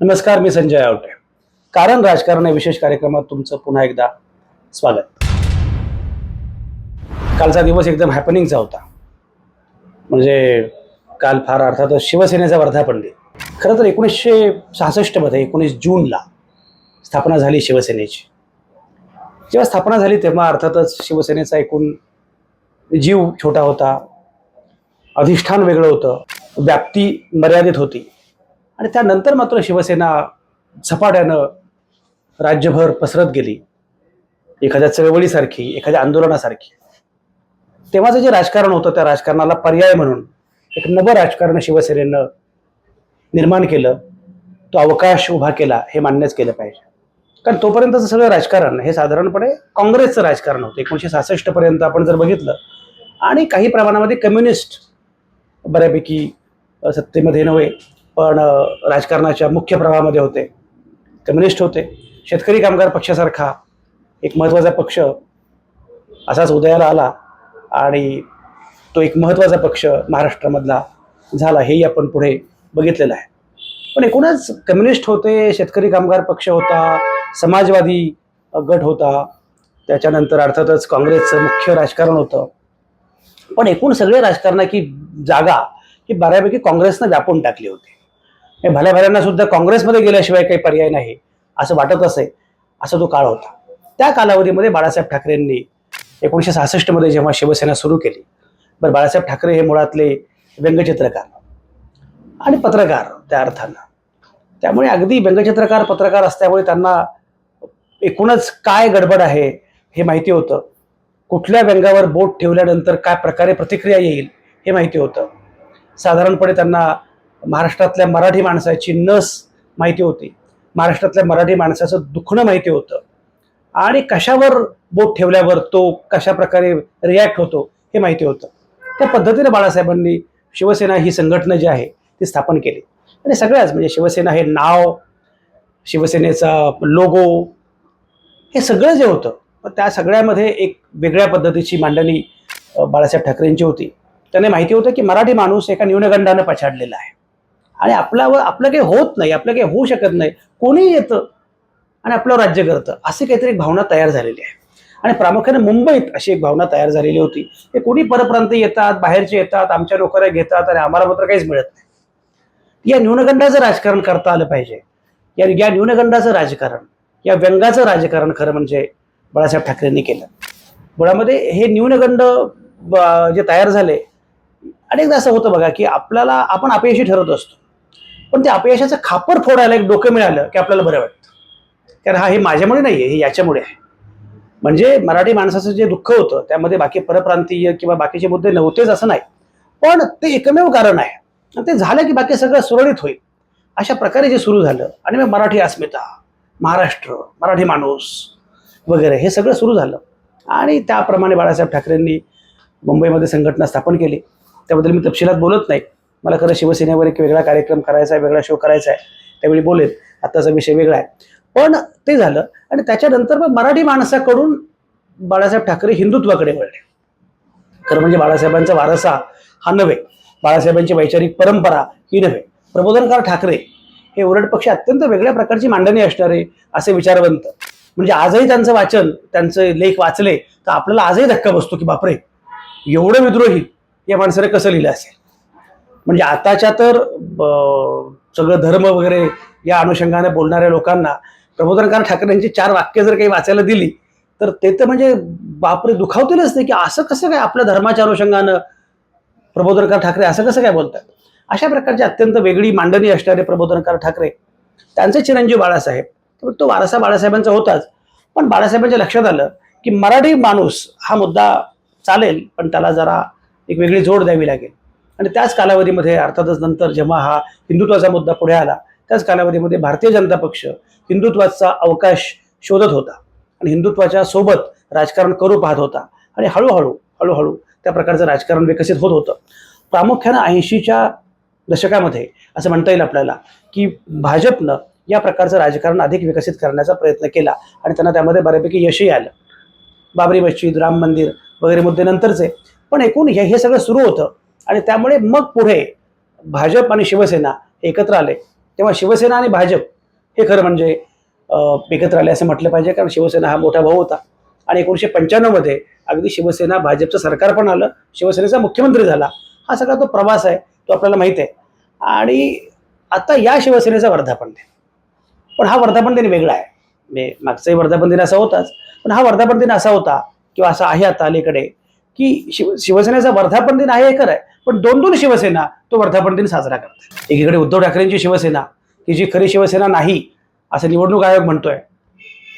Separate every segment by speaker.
Speaker 1: नमस्कार मी संजय आवटे. कारण राजकारण या विशेष कार्यक्रमात तुमचं पुन्हा एकदा स्वागत. कालचा दिवस एकदम हॅपनिंगचा होता. म्हणजे काल फार अर्थातच शिवसेनेचा वर्धापन दिन खरं तर एकोणीसशे सहासष्टमध्ये एकोणीस जूनला स्थापना झाली शिवसेनेची. जेव्हा स्थापना झाली तेव्हा अर्थातच शिवसेनेचा एकूण जीव छोटा होता. अधिष्ठान वेगळं होतं. व्याप्ती मर्यादित होती. आणि त्यानंतर मात्र शिवसेना झपाट्यानं राज्यभर पसरत गेली. एखाद्या चळवळीसारखी एखाद्या आंदोलनासारखी. तेव्हाचं जे राजकारण होतं त्या राजकारणाला पर्याय म्हणून एक नवं राजकारण शिवसेनेनं निर्माण केलं तो अवकाश उभा केला हे मान्यच केलं पाहिजे. कारण तोपर्यंतचं सगळं राजकारण हे साधारणपणे काँग्रेसचं राजकारण होतं. एकोणीसशे सहासष्टपर्यंत आपण जर बघितलं आणि काही प्रमाणामध्ये कम्युनिस्ट बऱ्यापैकी सत्तेमध्ये नव्हे. पण राजकारणाच्या मुख्य प्रवाहामध्ये होते. कम्युनिस्ट होते. शेतकरी कामगार पक्षासारखा एक महत्त्वाचा पक्ष असाच उदयाला आला आणि तो एक महत्त्वाचा पक्ष महाराष्ट्रामधला झाला हेही आपण पुढे बघितलेलं आहे. पण एकूणच कम्युनिस्ट होते शेतकरी कामगार पक्ष होता समाजवादी गट होता त्याच्यानंतर अर्थातच काँग्रेसचं मुख्य राजकारण होतं. पण एकूण सगळे राजकारणाची जागा ही बऱ्यापैकी काँग्रेसनं व्यापून टाकली होती. भल्या भल्यांना सुद्धा काँग्रेसमध्ये गेल्याशिवाय काही पर्याय नाही. असं वाटत असे असा तो काळ होता. त्या कालावधीमध्ये बाळासाहेब ठाकरेंनी एकोणीसशे सहासष्टमध्ये जेव्हा शिवसेना सुरू केली बरं बाळासाहेब ठाकरे हे मुळातले व्यंगचित्रकार आणि पत्रकार त्या अर्थानं. त्यामुळे अगदी व्यंगचित्रकार पत्रकार असल्यामुळे त्यांना एकूणच काय गडबड आहे हे माहिती होतं. कुठल्या व्यंगावर बोट ठेवल्यानंतर काय प्रकारे प्रतिक्रिया येईल हे माहिती होतं. साधारणपणे त्यांना महाराष्ट्रातल्या मराठी माणसाची नस माहिती होती. महाराष्ट्रातल्या मराठी माणसाचं दुखणं माहिती होतं. आणि कशावर बोट ठेवल्यावर तो कशा प्रकारे रिॲक्ट होतो हे माहिती होतं. त्या पद्धतीने बाळासाहेबांनी शिवसेना ही संघटना जी आहे ती स्थापन केली. आणि सगळ्याच म्हणजे शिवसेना हे नाव शिवसेनेचा लोगो हे सगळं जे होतं पण त्या सगळ्यामध्ये एक वेगळ्या पद्धतीची मांडणी बाळासाहेब ठाकरेंची होती. त्याने माहिती होतं की मराठी माणूस एका न्यूनगंडानं पछाडलेला आहे. आणि आपल्यावर आपलं काही होत नाही आपलं काही होऊ शकत नाही. कोणीही येतं आणि आपलं राज्य करतं. असं काहीतरी एक भावना तयार झालेली आहे. आणि प्रामुख्याने मुंबईत अशी एक भावना तयार झालेली होती. की कोणी परप्रांत येतात बाहेरचे येतात आमच्या नोकऱ्या घेतात आणि आम्हाला मात्र काहीच मिळत नाही. या न्यूनगंडाचं राजकारण करता आलं पाहिजे. या या न्यूनगंडाचं राजकारण या व्यंगाचं राजकारण खरं म्हणजे बाळासाहेब ठाकरेंनी केलं. मुळामध्ये हे न्यूनगंड जे तयार झाले अनेकदा असं होतं बघा की आपल्याला आपण अपयशी ठरत असतो. पण त्या अपयशाचं खापर फोडायला एक डोकं मिळालं की आपल्याला बरं वाटतं. कारण हा हे माझ्यामुळे नाही आहे हे याच्यामुळे आहे. म्हणजे मराठी माणसाचं जे दुःख होतं त्यामध्ये बाकी परप्रांतीय किंवा बाकीचे मुद्दे नव्हतेच असं नाही. पण ते एकमेव कारण आहे. आणि ते झालं की बाकी सगळं सुरळीत होईल. अशा प्रकारे जे सुरू झालं आणि मग मराठी अस्मिता महाराष्ट्र मराठी माणूस वगैरे हे सगळं सुरू झालं. आणि त्याप्रमाणे बाळासाहेब ठाकरेंनी मुंबईमध्ये संघटना स्थापन केली. त्याबद्दल मी तपशिलात बोलत नाही. मला खरं शिवसेनेवर एक वेगळा कार्यक्रम करायचा आहे वेगळा शो करायचा आहे. त्यावेळी बोलेल आत्ताचा विषय वेगळा आहे. पण ते झालं आणि त्याच्यानंतर मग मराठी माणसाकडून बाळासाहेब ठाकरे हिंदुत्वाकडे वळले. खरं म्हणजे बाळासाहेबांचा वारसा हा नव्हे. बाळासाहेबांची वैचारिक परंपरा ही नव्हे. प्रबोधनकार ठाकरे हे उलट पक्ष अत्यंत वेगळ्या प्रकारची मांडणी असणारे असे विचारवंत. म्हणजे आजही त्यांचं वाचन त्यांचे लेख वाचले तर आपल्याला आजही धक्का बसतो की बापरे एवढं विद्रोही या माणसाने कसं लिहिलं असेल? म्हणजे आताच्या तर ब- सगळं धर्म वगैरे या अनुषंगाने बोलणाऱ्या लोकांना प्रबोधनकार ठाकरेंची चार वाक्य जर काही वाचायला दिली तर ते तर म्हणजे बापरे दुखावतीलच नाही की असं कसं काय आपल्या धर्माच्या अनुषंगानं प्रबोधनकार ठाकरे असं कसं काय बोलतात? अशा प्रकारची अत्यंत वेगळी मांडणी असणारे प्रबोधनकार ठाकरे त्यांचे चिरंजीव बाळासाहेब. तो वारसा बाळासाहेबांचा होताच. पण बाळासाहेबांच्या लक्षात आलं की मराठी माणूस हा मुद्दा चालेल पण त्याला जरा एक वेगळी जोड द्यावी लागेल. आणि त्याच कालावधीमध्ये अर्थातच नंतर जेव्हा हा हिंदुत्वाचा मुद्दा पुढे आला त्याच कालावधीमध्ये भारतीय जनता पक्ष हिंदुत्वाचा अवकाश शोधत होता आणि हिंदुत्वाच्या सोबत राजकारण करू पाहत होता. आणि हळूहळू हळूहळू त्या प्रकारचं राजकारण विकसित होत होतं. प्रामुख्यानं ऐंशीच्या दशकामध्ये असं म्हणता येईल आपल्याला की भाजपनं या प्रकारचं राजकारण अधिक विकसित करण्याचा प्रयत्न केला आणि त्यांना त्यामध्ये बऱ्यापैकी यशही आलं. बाबरी मस्जिद राम मंदिर वगैरे मुद्दे नंतरचे पण एकूण हे हे सगळं सुरू होतं. आणि त्यामुळे मग पुढे भाजप आणि शिवसेना एकत्र आले. तेव्हा शिवसेना आणि भाजप हे खरं म्हणजे एकत्र आले असं म्हटलं पाहिजे कारण शिवसेना हा मोठा भाऊ होता. आणि एकोणीसशे पंच्याण्णवमध्ये अगदी शिवसेना भाजपचं सरकार पण आलं शिवसेनेचा मुख्यमंत्री झाला. हा सगळा तो प्रवास आहे तो आपल्याला माहीत आहे. आणि आता या शिवसेनेचा वर्धापन दिन. पण हा वर्धापन दिन वेगळा आहे. म्हणजे मागचाही वर्धापन दिन असा होताच. पण हा वर्धापन दिन असा होता किंवा असा आहे आता अलीकडे की शिव शिवसेनेचा वर्धापन दिन आहे हे खरं आहे. पण दोन दोन शिवसेना तो वर्धापन दिन साजरा करतात एकीकडे उद्धव ठाकरेंची शिवसेना ही जी खरी शिवसेना नाही असं निवडणूक आयोग म्हणतोय.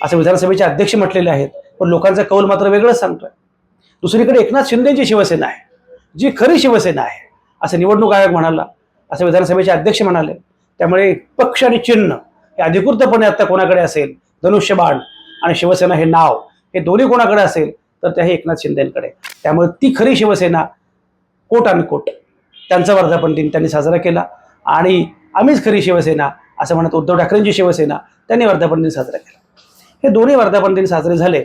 Speaker 1: असं विधानसभेचे अध्यक्ष म्हटलेले आहेत पण लोकांचा कौल मात्र वेगळंच सांगतोय. दुसरीकडे एकनाथ शिंदेची शिवसेना आहे जी खरी शिवसेना आहे असं निवडणूक आयोग म्हणाला असं विधानसभेचे अध्यक्ष म्हणाले. त्यामुळे पक्ष आणि चिन्ह हे अधिकृतपणे आता कोणाकडे असेल धनुष्यबाण आणि शिवसेना हे नाव हे दोन्ही कोणाकडे असेल तर त्या हे एकनाथ शिंदेकडे. त्यामुळे ती खरी शिवसेना कोट आणि कोट. त्यांचा वर्धापन दिन त्यांनी साजरा केला. आणि आम्हीच खरी शिवसेना असं म्हणत उद्धव ठाकरेंची शिवसेना त्यांनी वर्धापन दिन साजरा केला. हे दोन्ही वर्धापन दिन साजरे झाले.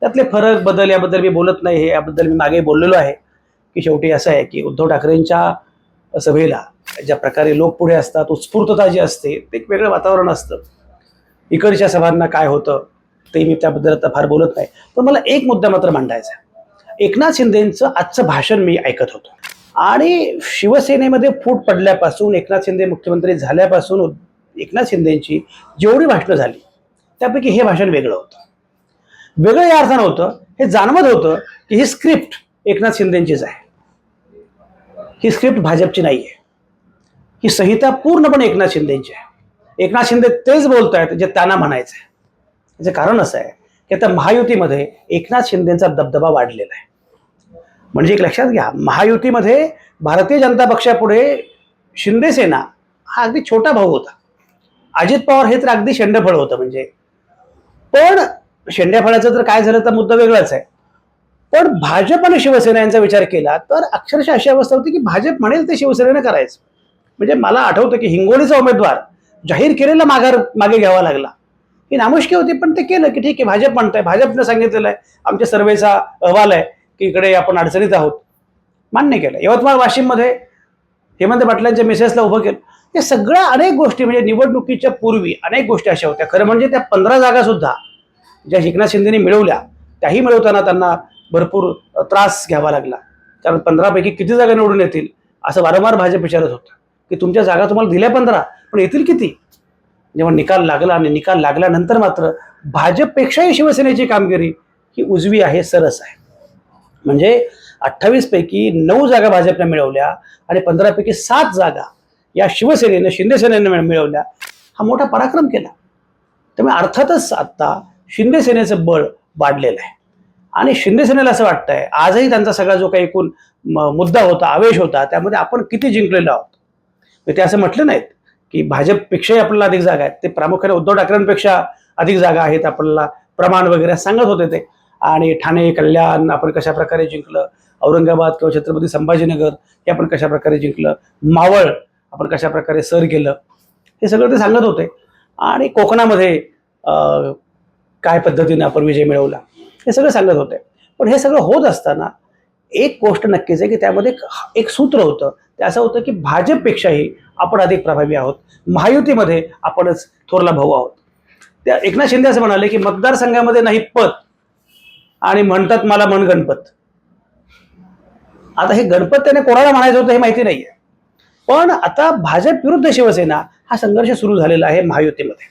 Speaker 1: त्यातले फरक बदल याबद्दल मी बोलत नाही हे याबद्दल मी मागे बोललेलो आहे. की शेवटी असं आहे की उद्धव ठाकरेंच्या सभेला ज्या प्रकारे लोक पुढे असतात उत्स्फूर्तता जी असते ते एक वेगळं वातावरण असतं. इकडच्या सभांना काय होतं ते मी त्याबद्दल आता फार बोलत नाही. पण मला एक मुद्दा मात्र मांडायचा आहे. एकनाथ शिंदेंचं आजचं भाषण मी ऐकत होतो. आणि शिवसेनेमध्ये फूट पडल्यापासून एकनाथ शिंदे मुख्यमंत्री झाल्यापासून एकनाथ शिंदेची जेवढी भाषणं झाली त्यापैकी हे भाषण वेगळं होतं. वेगळं या अर्थानं होतं हे जाणवत होतं की ही स्क्रिप्ट एकनाथ शिंदेचीच आहे. ही स्क्रिप्ट भाजपची नाही आहे ही संहिता पूर्णपणे एकनाथ शिंदेची आहे. एकनाथ शिंदे तेच बोलत आहेत जे त्यांना म्हणायचं आहे याचं कारण असं आहे की आता महायुतीमध्ये एकनाथ शिंदेचा दबदबा वाढलेला आहे. म्हणजे एक लक्षात घ्या महायुतीमध्ये भारतीय जनता पक्षापुढे शिंदेसेना हा अगदी छोटा भाऊ होता. अजित पवार हे तर अगदी शेंडफळ होतं म्हणजे. पण शेंड्याफळाचं तर काय झालं तर मुद्दा वेगळाच आहे. पण भाजप आणि शिवसेना यांचा विचार केला तर अक्षरशः अशी अवस्था होती की भाजप म्हणेल ते शिवसेनेनं करायचं. म्हणजे मला आठवतं की हिंगोलीचा उमेदवार जाहीर केलेला माघार मागे घ्यावा लागला. ही नामुष्की होती पण ते केलं की ठीक आहे भाजप म्हणतंय भाजपनं सांगितलेलं आहे. आमच्या सर्वेचा अहवाल आहे. की इकडे आपण अडचणीत आहोत. मान्य केलं. यवतमाळ वाशिममध्ये हेमंत पाटलांच्या मिसेसला उभं केलं. हे सगळ्या अनेक गोष्टी म्हणजे निवडणुकीच्या पूर्वी अनेक गोष्टी अशा होत्या. खरं म्हणजे त्या पंधरा जागा सुद्धा ज्या एकनाथ शिंदेने मिळवल्या त्याही मिळवताना त्यांना भरपूर त्रास घ्यावा लागला. कारण पंधरापैकी किती जागा निवडून येतील असं वारंवार भाजप विचारत होतं. की तुमच्या जागा तुम्हाला दिल्या पंधरा पण येतील किती? जेव्हा निकाल लागला आणि निकाल लागल्यानंतर मात्र भाजपपेक्षाही शिवसेनेची कामगिरी ही उजवी आहे सरस आहे. म्हणजे अठ्ठावीस पैकी नऊ जागा भाजपने मिळवल्या आणि पंधरापैकी सात जागा या शिवसेनेनं शिंदेसेनेनं मिळवल्या. हा मोठा पराक्रम केला. त्यामुळे अर्थातच आता शिंदे सेनेचं बळ वाढलेलं आहे. आणि शिंदेसेनेला असं वाटतंय आजही त्यांचा सगळा जो काही एकूण मुद्दा होता आवेश होता त्यामध्ये आपण किती जिंकलेलो आहोत? ते असं म्हटलं नाहीत की भाजपपेक्षाही आपल्याला अधिक जागा आहेत. ते प्रामुख्याने उद्धव ठाकरेंपेक्षा अधिक जागा आहेत आपल्याला प्रमाण वगैरे सांगत होते ते. आणि ठाणे कल्याण आपण कशा प्रकारे जिंकलं? औरंगाबाद किंवा छत्रपती संभाजीनगर हे आपण कशा प्रकारे जिंकलं? मावळ आपण कशा प्रकारे सर केलं? हे सगळं ते सांगत होते. आणि कोकणामध्ये काय पद्धतीने आपण विजय मिळवला? हे सगळं सांगत होते. पण हे सगळं होत असताना एक गोष्ट नक्कीच आहे की त्यामध्ये एक- सूत्र होतं. ते असं होतं की भाजपपेक्षाही आपण अधिक प्रभावी आहोत. महायुतीमध्ये आपणच थोरला भाऊ आहोत. त्या एकनाथ शिंदे असं म्हणाले की मतदारसंघामध्ये नाही पद. आणि म्हणतात मला मन गणपत. आता हे गणपत त्याने कोणाला म्हणायचं होतं हे माहिती नाहीये. पण आता भाजप विरुद्ध शिवसेना हा संघर्ष सुरू झालेला आहे महायुतीमध्ये.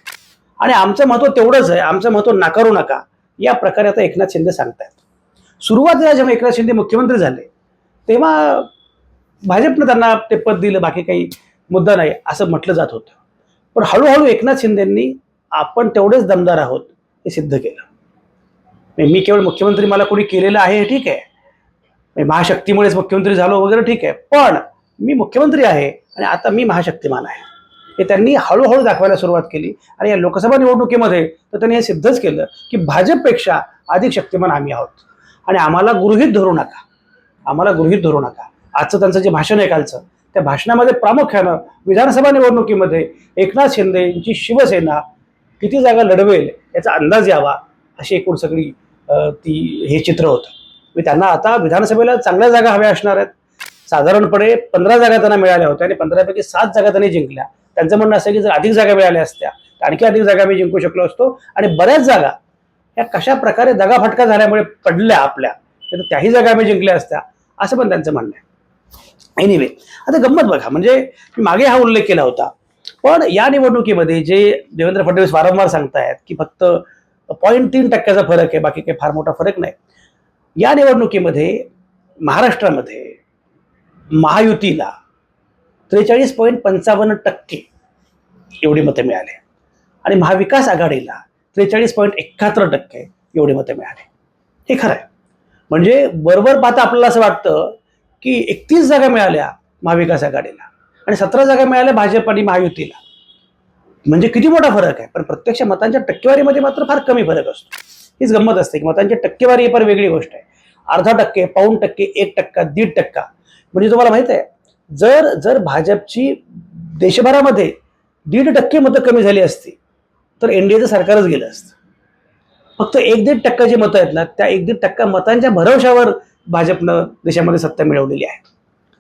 Speaker 1: आणि आमचं महत्त्व तेवढंच आहे. आमचं महत्त्व नाकारू नका. या प्रकारे आता एकनाथ शिंदे सांगतायत. सुरुवातीला जेव्हा एकनाथ शिंदे मुख्यमंत्री झाले तेव्हा भाजपनं त्यांना ते पद दिलं. बाकी काही मुद्दा नाही असं म्हटलं जात होतं. पण हळूहळू एकनाथ शिंदेंनी आपण तेवढेच दमदार आहोत हे सिद्ध केलं. नाही मी केवळ मुख्यमंत्री मला कोणी केलेलं आहे ठीक आहे. महाशक्तीमुळेच मुख्यमंत्री झालो वगैरे ठीक आहे. पण मी मुख्यमंत्री आहे आणि आता मी महाशक्तिमान आहे. हे त्यांनी हळूहळू दाखवायला सुरुवात केली आणि या लोकसभा निवडणुकीमध्ये तर त्यांनी हे सिद्धच केलं की भाजपपेक्षा अधिक शक्तिमान आम्ही आहोत. आणि आम्हाला गृहीत धरू नका. आम्हाला गृहीत धरू नका. आजचं त्यांचं जे भाषण आहे कालचं त्या भाषणामध्ये प्रामुख्यानं विधानसभा निवडणुकीमध्ये एकनाथ शिंदे यांची शिवसेना किती जागा लढवेल याचा अंदाज यावा अशी एकूण सगळी ती हे चित्र होतं. मी त्यांना आता विधानसभेला चांगल्या जागा हव्या असणार आहेत. साधारणपणे पंधरा जागा त्यांना मिळाल्या होत्या आणि पंधरापैकी सात जागा त्यांनी जिंकल्या. त्यांचं म्हणणं असं की जर अधिक जागा मिळाल्या असत्या तर आणखी अधिक जागा मी जिंकू शकलो असतो. आणि बऱ्याच जागा या कशा प्रकारे दगाफटका झाल्यामुळे पडल्या आपल्या तर त्याही जागा मी जिंकल्या असत्या असं पण त्यांचं म्हणणं आहे. एनिवे आता गंमत बघा. म्हणजे मी मागे हा उल्लेख केला होता. पण या निवडणुकीमध्ये जे देवेंद्र फडणवीस वारंवार सांगतायत की फक्त पॉईंट तीन टक्क्याचा फरक आहे बाकी काही फार मोठा फरक नाही. या निवडणुकीमध्ये महाराष्ट्रामध्ये महायुतीला त्रेचाळीस पॉईंट पंचावन्न टक्के एवढी मतं मिळाले. आणि महाविकास आघाडीला त्रेचाळीस पॉईंट एकाहत्तर टक्के एवढी मतं मिळाले. हे खरं आहे. म्हणजे बरोबर पाहता आपल्याला असं वाटतं की एकतीस जागा मिळाल्या महाविकास आघाडीला आणि सतरा जागा मिळाल्या भाजप आणि महायुतीला. म्हणजे किती मोठा फरक आहे? पण प्रत्यक्ष मतांच्या टक्केवारीमध्ये मात्र फार कमी फरक असतो. हीच गंमत असते की मतांची टक्केवारी ही फार वेगळी गोष्ट आहे. अर्धा टक्के पाऊण टक्के एक टक्का दीड टक्का. म्हणजे तुम्हाला माहीत आहे जर जर भाजपची देशभरामध्ये दीड टक्के मतं कमी झाली असती तर एनडीएचं सरकारच गेलं असतं. फक्त एक दीड टक्का जी मतं आहेत ना त्या एक दीड टक्का मतांच्या भरवशावर भाजपनं देशामध्ये सत्ता मिळवलेली आहे.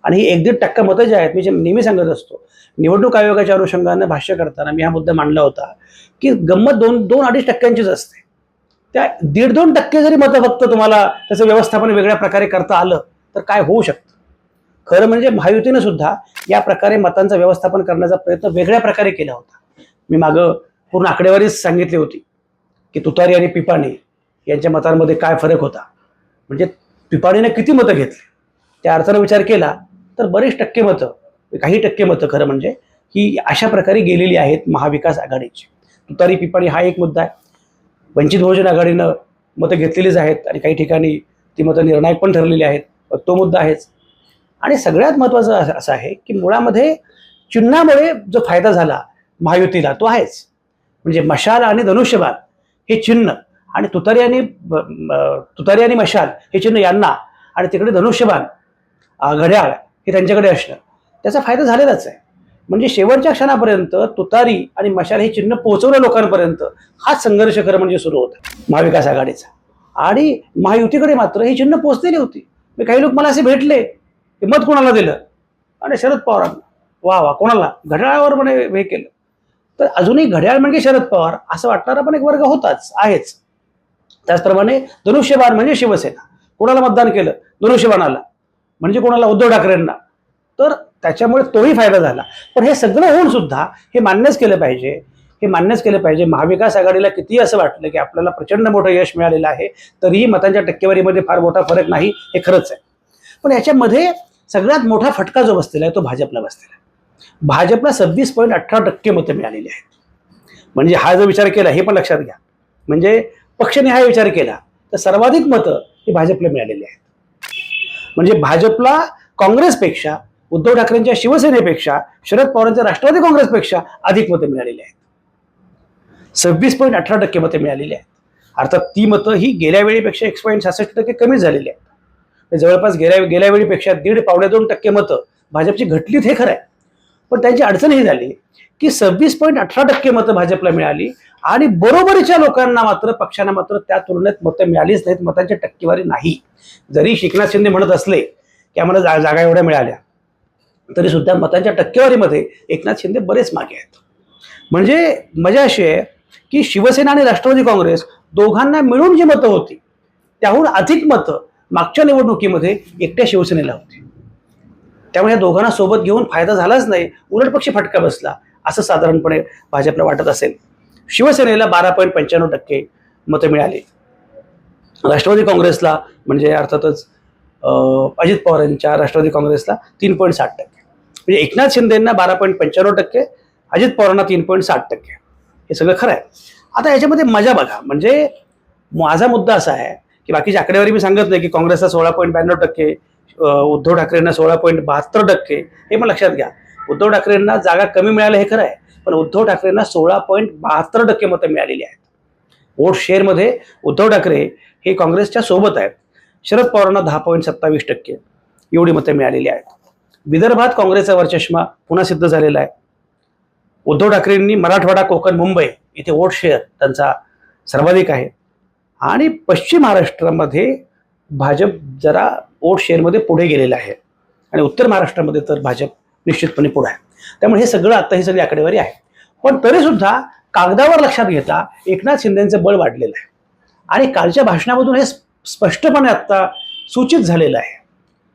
Speaker 1: आणि ही एक दीड टक्का मतं जी आहेत मी जे नेहमी सांगत असतो निवडणूक आयोगाच्या अनुषंगानं भाष्य करताना मी हा मुद्दा मांडला होता की गंमत दोन दोन अडीच टक्क्यांचीच असते. त्या दीड दोन टक्के जरी मतं फक्त तुम्हाला त्याचं व्यवस्थापन वेगळ्या प्रकारे करता आलं तर काय होऊ शकतं? खरं म्हणजे महायुतीनं सुद्धा या प्रकारे मतांचं व्यवस्थापन करण्याचा प्रयत्न वेगळ्या प्रकारे केला होता. मी मागं पूर्ण आकडेवारीच सांगितली होती की तुतारी आणि पिपाणी यांच्या मतांमध्ये काय फरक होता? म्हणजे पिपाणीने किती मतं घेतली? त्या अर्थानं विचार केला तर बरेच टक्के मतं काही टक्के मतं खरं म्हणजे ही अशा प्रकारे गेलेली आहेत महाविकास आघाडीची. तुतारी पिपाणी हा एक मुद्दा आहे. वंचित बहुजन आघाडीनं मतं घेतलेलीच आहेत आणि काही ठिकाणी ती मतं निर्णायक पण ठरलेली आहेत तो मुद्दा आहेच. आणि सगळ्यात महत्त्वाचं असं असं आहे की मुळामध्ये चिन्हामुळे जो फायदा झाला महायुतीला तो आहेच. म्हणजे मशाल आणि धनुष्यबाण हे चिन्ह आणि तुतारी आणि तुतारी आणि मशाल हे चिन्ह यांना आणि तिकडे धनुष्यबाण घड्याळ हे त्यांच्याकडे असणं. त्याचा फायदा झालेलाच आहे. म्हणजे शेवटच्या क्षणापर्यंत तुतारी आणि मशाल हे चिन्ह पोहोचवलं लोकांपर्यंत हाच संघर्ष खरं म्हणजे सुरू होता. महाविकास आघाडीचा. आणि महायुतीकडे मात्र ही चिन्ह पोहोचलेली होती. मी काही लोक मला असे भेटले की मत कोणाला दिलं? आणि शरद पवारांना. वा वा कोणाला? घड्याळावर म्हणे हे केलं. तर अजूनही घड्याळ म्हणजे शरद पवार असं वाटणारा पण एक वर्ग होताच आहेच. त्याचप्रमाणे धनुष्यबाण म्हणजे शिवसेना. कोणाला मतदान केलं? धनुष्यबाणाला. म्हणजे कोणाला उद्धव ठाकरेंना. तर त्याच्यामुळे तोही फायदा झाला. पण हे सगळं होऊन सुद्धा हे मान्यच केलं पाहिजे. हे मान्यच केलं पाहिजे. महाविकास आघाडीला किती असं वाटलं की आपल्याला प्रचंड मोठं यश मिळालेलं आहे तरीही मतांच्या टक्केवारीमध्ये फार मोठा फरक नाही हे खरंच आहे. पण याच्यामध्ये सगळ्यात मोठा फटका जो बसलेला आहे तो भाजपला बसलेला आहे. भाजपला सव्वीस पॉईंट अठरा टक्के मतं मिळालेली आहेत. म्हणजे हा जो विचार केला हे पण लक्षात घ्या. म्हणजे पक्षनिहाय विचार केला तर सर्वाधिक मतं ही भाजपला मिळालेली आहेत. म्हणजे भाजपला काँग्रेसपेक्षा उद्धव ठाकरेंच्या शिवसेनेपेक्षा शरद पवारांच्या राष्ट्रवादी काँग्रेसपेक्षा अधिक मतं मिळालेली आहेत. सव्वीस पॉईंट अठरा टक्के मतं मिळालेली आहेत. अर्थात ती मतं ही गेल्या वेळीपेक्षा एक पॉईंट सहासष्ट टक्के कमी झालेली आहेत. म्हणजे जवळपास गेल्या गेल्या वेळीपेक्षा दीड पावणे दोन टक्के मतं भाजपची घटलीत हे खरं आहे. पण त्यांची अडचण ही झाली की सव्वीस पॉईंट अठरा टक्के मतं भाजपला मिळाली आणि बरोबरीच्या लोकांना मात्र पक्षांना मात्र त्या तुलनेत मतं मिळालीच नाहीत मतांची टक्केवारी नाही. जरी शिकनाथ शिंदे म्हणत असले की आम्हाला जा- जागा एवढ्या मिळाल्या तरी सुद्धा मतांच्या टक्केवारीमध्ये एकनाथ शिंदे बरेच मागे आहेत. म्हणजे मजा अशी आहे की शिवसेना आणि राष्ट्रवादी काँग्रेस दोघांना मिळून जी मतं होती त्याहून अधिक मतं मागच्या निवडणुकीमध्ये एकट्या शिवसेनेला होती. त्यामुळे या दोघांना सोबत घेऊन फायदा झालाच नाही उलट पक्षी फटका बसला असं साधारणपणे भाजपला वाटत असेल. शिवसेनेला बारा पॉईंट पंच्याण्णव टक्के मतं मिळाली. राष्ट्रवादी काँग्रेसला म्हणजे अर्थातच अजित पवार यांच्या राष्ट्रवादी काँग्रेसला तीन पॉईंट साठ टक्के. म्हणजे एकनाथ शिंदेंना बारा पॉईंट पंच्याण्णव टक्के अजित पवारांना तीन पॉईंट साठ टक्के. हे सगळं खरं आहे. आता याच्यामध्ये मजा बघा. म्हणजे माझा मुद्दा असा आहे की बाकीची आकडेवारी मी सांगत नाही की काँग्रेसला सोळा पॉईंट ब्याण्णव टक्के उद्धव ठाकरेंना सोळा पॉईंट बहात्तर टक्के हे पण लक्षात घ्या. उद्धव ठाकरेंना जागा कमी मिळाल्या हे खरं आहे. पण उद्धव ठाकरेंना सोळा पॉईंट बहात्तर टक्के मतं मिळालेली आहेत. वोट शेअरमध्ये उद्धव ठाकरे हे काँग्रेसच्या सोबत आहेत. शरद पवारांना दहा पॉईंट सत्तावीस टक्के एवढी मतं मिळालेली आहेत. विदर्भात काँग्रेसचा वरचष्मा पुन्हा सिद्ध झालेला आहे. उद्धव ठाकरेंनी मराठवाडा कोकण मुंबई इथे वोट शेअर त्यांचा सर्वाधिक आहे. आणि पश्चिम महाराष्ट्रामध्ये भाजप जरा वोट शेअरमध्ये पुढे गेलेला आहे. आणि उत्तर महाराष्ट्रामध्ये तर भाजप निश्चितपणे पुढे आहे. त्यामुळे हे सगळं आता ही सगळी आकडेवारी आहे. पण तरी सुद्धा कागदावर लक्षात घेता एकनाथ शिंदेचं बळ वाढलेलं आहे. आणि कालच्या भाषणामधून हे स्पष्टपणे आता सूचित झालेलं आहे.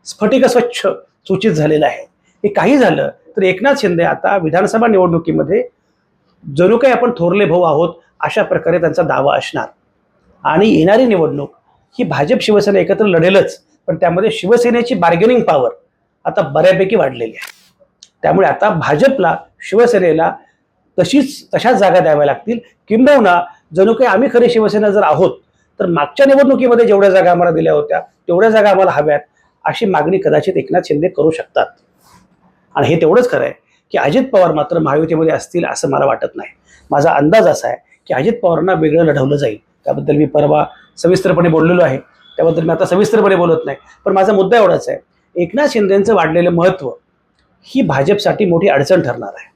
Speaker 1: स्फटिक स्वच्छ सूचित झालेलं आहे. हे काही झालं तर एकनाथ शिंदे आता विधानसभा निवडणुकीमध्ये जणू काही आपण थोरले भाऊ आहोत अशा प्रकारे त्यांचा दावा असणार. आणि येणारी निवडणूक ही भाजप शिवसेना एकत्र लढेलच पण त्यामध्ये शिवसेनेची बार्गेनिंग पॉवर आता बऱ्यापैकी वाढलेली आहे. त्यामुळे आता भाजपला शिवसेनेला तशीच तशाच जागा द्याव्या लागतील. किंबहुना जणू काही आम्ही खरी शिवसेना जर आहोत तर मागच्या निवडणुकीमध्ये जेवढ्या जागा आम्हाला दिल्या होत्या तेवढ्या जागा आम्हाला हव्यात अशी मागणी कदाचित एकनाथ शिंदे करू शकतात. आणि हे तेवढंच खरं आहे की अजित पवार मात्र महायुतीमध्ये असतील असं मला वाटत नाही. माझा अंदाज असा आहे की अजित पवारांना वेगळं लढवलं जाईल. त्याबद्दल मी परवा सविस्तरपणे बोललेलो आहे. त्याबद्दल मी आता सविस्तरपणे बोलत नाही. पण माझा मुद्दा एवढाच आहे. एकनाथ शिंदेंचं वाढलेलं महत्त्व ही भाजपसाठी मोठी अडचण ठरणार आहे.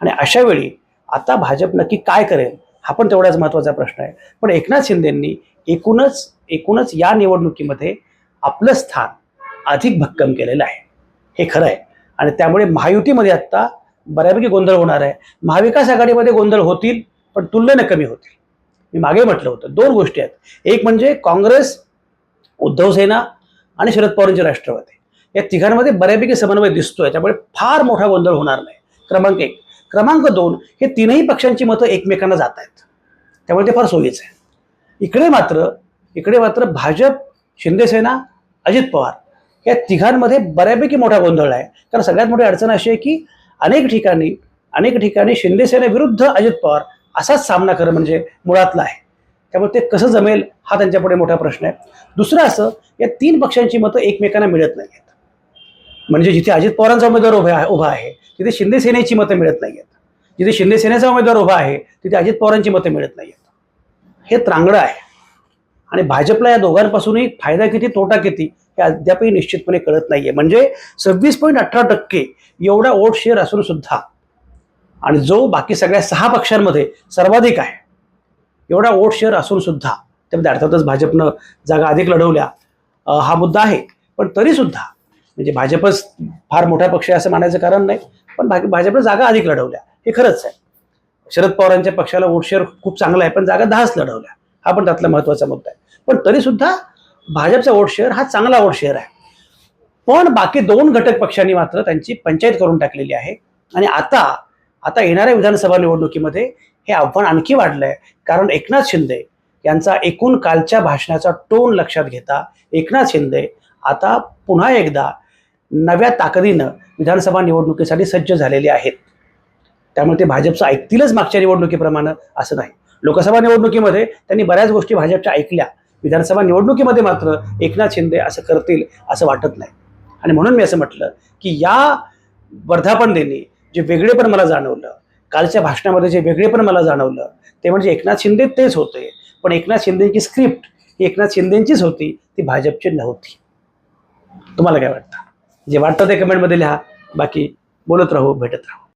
Speaker 1: आणि अशा वेळी आता भाजप नक्की काय करेल हा पण तेवढाच महत्त्वाचा प्रश्न आहे. पण एकनाथ शिंदेंनी एकूणच एकूणच या निवडणुकीमध्ये आपलं स्थान अधिक भक्कम केलेलं आहे. हे खरं आहे. आणि त्यामुळे महायुतीमध्ये आत्ता बऱ्यापैकी गोंधळ होणार आहे. महाविकास आघाडीमध्ये गोंधळ होतील पण तुलनेनं कमी होतील. मी मागे म्हटलं होतं दोन गोष्टी आहेत. एक म्हणजे काँग्रेस उद्धव सेना आणि शरद पवारांचे राष्ट्रवादी. या तिघांमध्ये बऱ्यापैकी समन्वय दिसतोय. त्यामुळे फार मोठा गोंधळ होणार नाही. क्रमांक एक. क्रमांक दोन हे तीनही पक्षांची मतं एकमेकांना जात आहेत. त्यामुळे ते फार सोयीचं आहे. इकडे मात्र इकडे मात्र भाजप शिंदेसेना अजित पवार या तिघांमध्ये बऱ्यापैकी मोठा गोंधळ आहे. कारण सगळ्यात मोठी अडचण अशी आहे की अनेक ठिकाणी अनेक ठिकाणी शिंदेसेनेविरुद्ध अजित पवार असाच सामना खरं म्हणजे मुळातला आहे. त्यामुळे ते कसं जमेल हा त्यांच्यापुढे मोठा प्रश्न आहे. दुसरं असं या तीन पक्षांची मतं एकमेकांना मिळत नाहीत. म्हणजे जिथे अजित पवारांचा उमेदवार उभा आहे उभा आहे तिथे शिंदे सेनेची मतं मिळत नाही आहेत जिथे शिंदे सेनेचा उमेदवार उभा आहे तिथे अजित पवारांची मतं मिळत नाही आहेत हे त्रांगडं आहे. आणि भाजपला या दोघांपासूनही फायदा किती तोटा किती हे अद्यापही निश्चितपणे कळत नाही आहे म्हणजे सव्वीस पॉईंट अठरा टक्के एवढा वोट शेअर असून सुद्धा आणि जो बाकी सगळ्या सहा पक्षांमध्ये सर्वाधिक आहे एवढा वोट शेअर असून सुद्धा त्यामध्ये अर्थातच भाजपनं जागा अधिक लढवल्या हा मुद्दा आहे. पण तरीसुद्धा म्हणजे भाजपच फार मोठा पक्ष आहे असं मानायचं कारण नाही पण भा भाजपनं जागा अधिक लढवल्या. हे खरंच आहे. शरद पवारांच्या पक्षाला वोट शेअर खूप चांगला आहे पण जागा दहाच लढवल्या. हा पण त्यातला महत्त्वाचा मुद्दा आहे. पण तरी सुद्धा भाजपचा वोट शेअर हा चांगला वोट शेअर आहे. पण बाकी दोन घटक पक्षांनी मात्र त्यांची पंचायत करून टाकलेली आहे. आणि आता आता येणाऱ्या विधानसभा निवडणुकीमध्ये हे आव्हान आणखी वाढलं आहे कारण एकनाथ शिंदे यांचा एकूण कालच्या भाषणाचा टोन लक्षात घेता एकनाथ शिंदे आता पुन्हा एकदा नव्या ताकदीनं विधानसभा निवडणुकीसाठी सज्ज झालेले आहेत. त्यामुळे ते भाजपचं ऐकतीलच मागच्या निवडणुकीप्रमाणे असं नाही. लोकसभा निवडणुकीमध्ये त्यांनी बऱ्याच गोष्टी भाजपच्या ऐकल्या. विधानसभा निवडणुकीमध्ये मात्र एकनाथ शिंदे असं करतील असं वाटत नाही. आणि म्हणून मी असं म्हटलं की या वर्धापन दिनी जे वेगळेपण मला जाणवलं कालच्या भाषणामध्ये जे वेगळेपण मला जाणवलं ते म्हणजे एकनाथ शिंदे तेच होते. पण एकनाथ शिंदेची स्क्रिप्ट ही एकनाथ शिंदेचीच होती ती भाजपची नव्हती. तुम्हाला काय वाटतं? जे वाटतं ते कमेंटमध्ये लिहा. बाकी बोलत राहू भेटत राहू.